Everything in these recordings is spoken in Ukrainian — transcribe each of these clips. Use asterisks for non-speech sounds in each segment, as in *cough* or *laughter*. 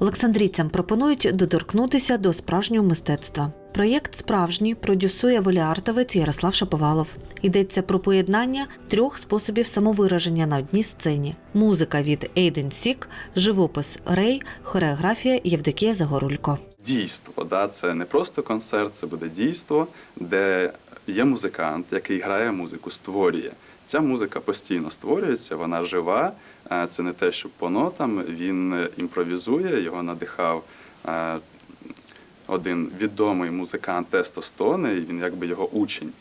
Олександрійцям пропонують доторкнутися до справжнього мистецтва. Проєкт справжній продюсує воліартовець Ярослав Шаповалов. Йдеться про поєднання трьох способів самовираження на одній сцені: музика від Ейден Сік, живопис Рей, хореографія Євдокія Загорулько. дійство. Да? Це не просто концерт, це буде дійство, де є музикант, який грає музику, створює. Ця музика постійно створюється, вона жива. Е, Це не те, що по нотам. Він е, імпровізує, його надихав е, один відомий музикант Тестостони, і він якби його учень.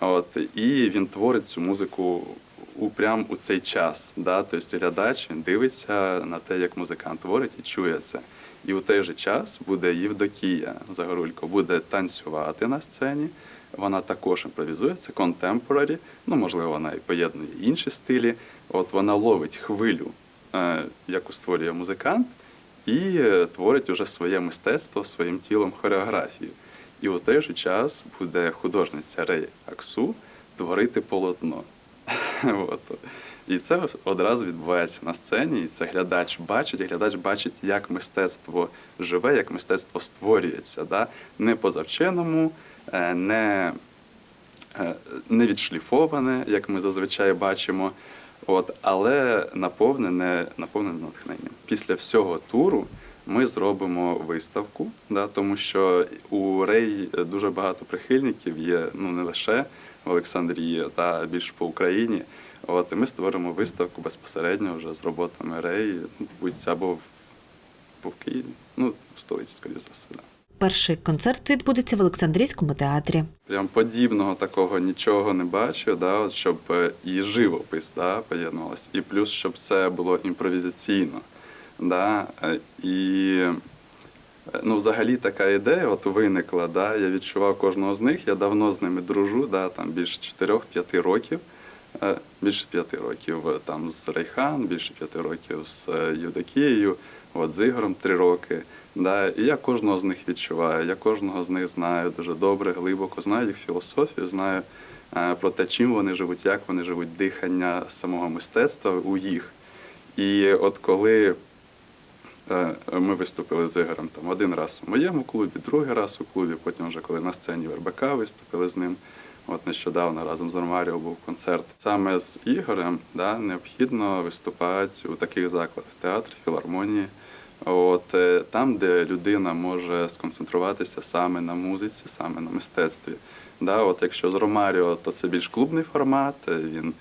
От, і він творить цю музику у прям у цей час. Да? Тобто глядач він дивиться на те, як музикант творить і чує це. І у той же час буде Євдокія Загорулько, буде танцювати на сцені. Вона також імпровізує, це contemporary, ну можливо, вона і поєднує інші стилі. От вона ловить хвилю, е, яку створює музикант, і е, творить уже своє мистецтво своїм тілом хореографію. І у той же час буде художниця Рей Аксу творити полотно. *laughs* От. І це одразу відбувається на сцені, і це глядач бачить, і глядач бачить, як мистецтво живе, як мистецтво створюється. Да? Не по завченому, не, е, не відшліфоване, як ми зазвичай бачимо, от, але наповнене, наповнене натхненням. Після всього туру ми зробимо виставку, да, тому що у Рей дуже багато прихильників є ну не лише в Олександрії, та більш по Україні. От і ми створимо виставку безпосередньо вже з роботами Рей, ну, будь або в, в Києві, ну в столиці, скоріше за все. Да. Перший концерт відбудеться в Олександрійському театрі. Прям подібного такого нічого не бачу, да, от щоб е, і живопис да, поєднувалось, і плюс, щоб це було імпровізаційно. Да, е, і е, ну, взагалі така ідея от виникла. Да, я відчував кожного з них, я давно з ними дружу, да, там більше 4-5 років. Е, Більше п'яти років е, там з Рейхан, більше п'яти років з е, Юдакією, от з Ігорем три роки. Да, і я кожного з них відчуваю, я кожного з них знаю дуже добре, глибоко знаю їх філософію, знаю про те, чим вони живуть, як вони живуть, дихання самого мистецтва у їх. І от коли ми виступили з Ігорем там один раз у моєму клубі, другий раз у клубі, потім вже коли на сцені в РБК виступили з ним. От нещодавно разом з Ромаріо був концерт. Саме з Ігорем да, необхідно виступати у таких закладах театрі, філармонії. От е, там, де людина може сконцентруватися саме на музиці, саме на мистецтві. Да, от якщо з Ромаріо, то це більш клубний формат, е, він е,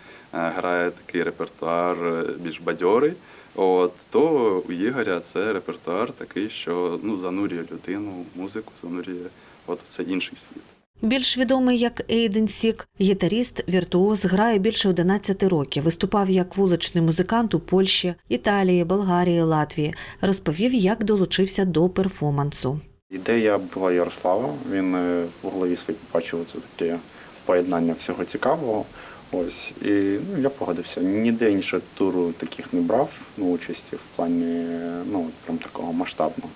грає такий репертуар більш бадьорий. От то у Ігоря це репертуар такий, що ну занурює людину музику, занурює от цей інший світ. Більш відомий як Ейден Сік, гітаріст, віртуоз, грає більше 11 років. Виступав як вуличний музикант у Польщі, Італії, Болгарії, Латвії. Розповів, як долучився до перформансу. Ідея була Ярослава. Він е, в голові своїй побачив це таке поєднання всього цікавого. Ось і ну, я погодився. Ніде іншого туру таких не брав ну, участі в плані ну, прям такого масштабного.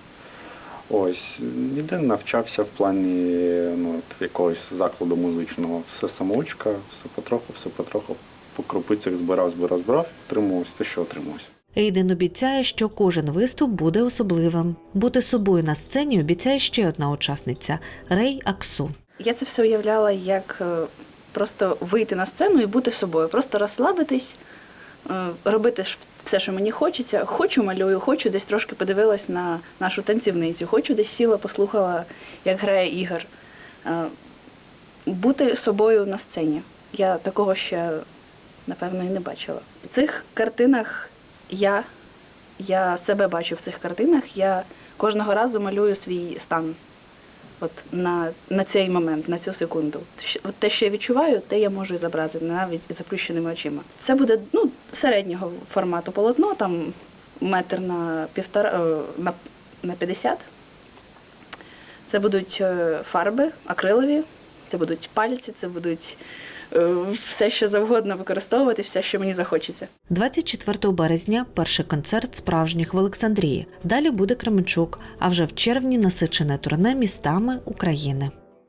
Ось, ніде не навчався в плані ну, от, якогось закладу музичного. Все самоучка, все потроху, все потроху. По крупицях збирав, збирав, збирав, отримувався те, що отримувався. Ейден обіцяє, що кожен виступ буде особливим. Бути собою на сцені обіцяє ще одна учасниця Рей Аксу. Я це все уявляла як е, просто вийти на сцену і бути собою, просто розслабитись, робити все, що мені хочеться. Хочу малюю, хочу десь трошки подивилась на нашу танцівницю, хочу десь сіла, послухала, як грає Ігор. Е, Бути собою на сцені. Я такого ще, напевно, і не бачила. В цих картинах я, я себе бачу в цих картинах, я кожного разу малюю свій стан от на, на цей момент, на цю секунду. От те, що я відчуваю, те я можу і зобразити навіть заплющеними очима. Це буде ну, середнього формату полотно, там метр на півтора е, на, на 50. Це будуть е, фарби акрилові, це будуть пальці, це будуть все, що завгодно використовувати, все, що мені захочеться. 24 березня перший концерт справжніх в Олександрії. Далі буде Кременчук, а вже в червні насичене турне містами України.